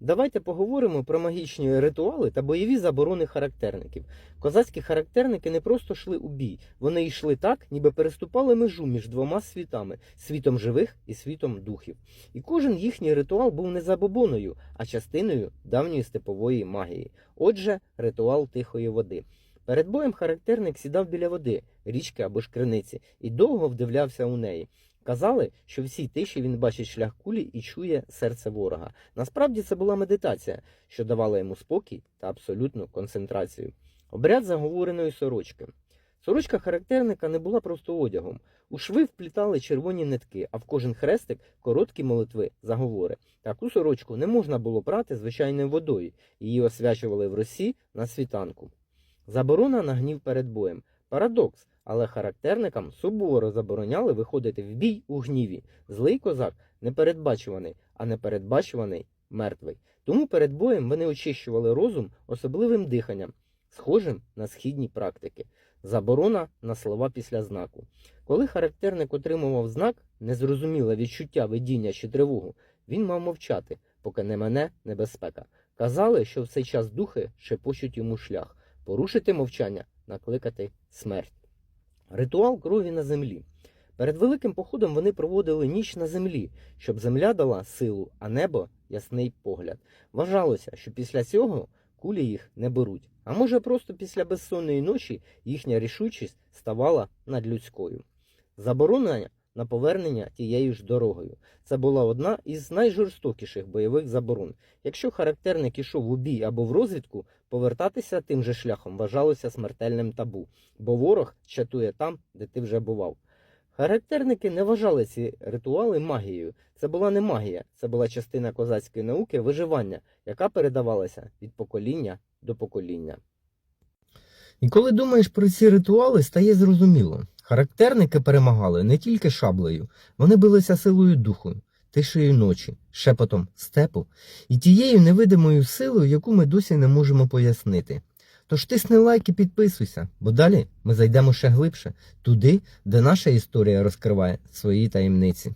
Давайте поговоримо про магічні ритуали та бойові заборони характерників. Козацькі характерники не просто йшли у бій, вони йшли так, ніби переступали межу між двома світами світом живих і світом духів. І кожен їхній ритуал був не забобоною, а частиною давньої степової магії. Отже, ритуал тихої води. Перед боєм характерник сідав біля води, річки або ж криниці, і довго вдивлявся у неї. Казали, що в цій тиші він бачить шлях кулі і чує серце ворога. Насправді це була медитація, що давала йому спокій та абсолютну концентрацію. Обряд заговореної сорочки. Сорочка характерника не була просто одягом. У шви вплітали червоні нитки, а в кожен хрестик короткі молитви, заговори. Таку сорочку не можна було прати звичайною водою, її освячували в росі на світанку. Заборона на гнів перед боєм. Парадокс, але характерникам суворо забороняли виходити в бій у гніві. Злий козак непередбачуваний, а непередбачуваний мертвий. Тому перед боєм вони очищували розум особливим диханням, схожим на східні практики. Заборона на слова після знаку. Коли характерник отримував знак, незрозуміле відчуття видіння чи тривогу, він мав мовчати, поки не мене небезпека. Казали, що в цей час духи шепочуть йому шлях, порушити мовчання, накликати смерть. Ритуал крові на землі. Перед великим походом вони проводили ніч на землі, щоб земля дала силу, а небо ясний погляд. Вважалося, що після цього кулі їх не беруть. А може, просто після безсонної ночі їхня рішучість ставала надлюдською. Заборона на повернення тією ж дорогою. Це була одна із найжорстокіших бойових заборон. Якщо характерник ішов у бій або в розвідку, повертатися тим же шляхом вважалося смертельним табу, бо ворог чатує там, де ти вже бував. Характерники не вважали ці ритуали магією. Це була не магія, це була частина козацької науки виживання, яка передавалася від покоління до покоління. І коли думаєш про ці ритуали, стає зрозуміло. Характерники перемагали не тільки шаблею, вони билися силою духу, тишею ночі, шепотом степу і тією невидимою силою, яку ми досі не можемо пояснити. Тож тисни лайк і підписуйся, бо далі ми зайдемо ще глибше, туди, де наша історія розкриває свої таємниці.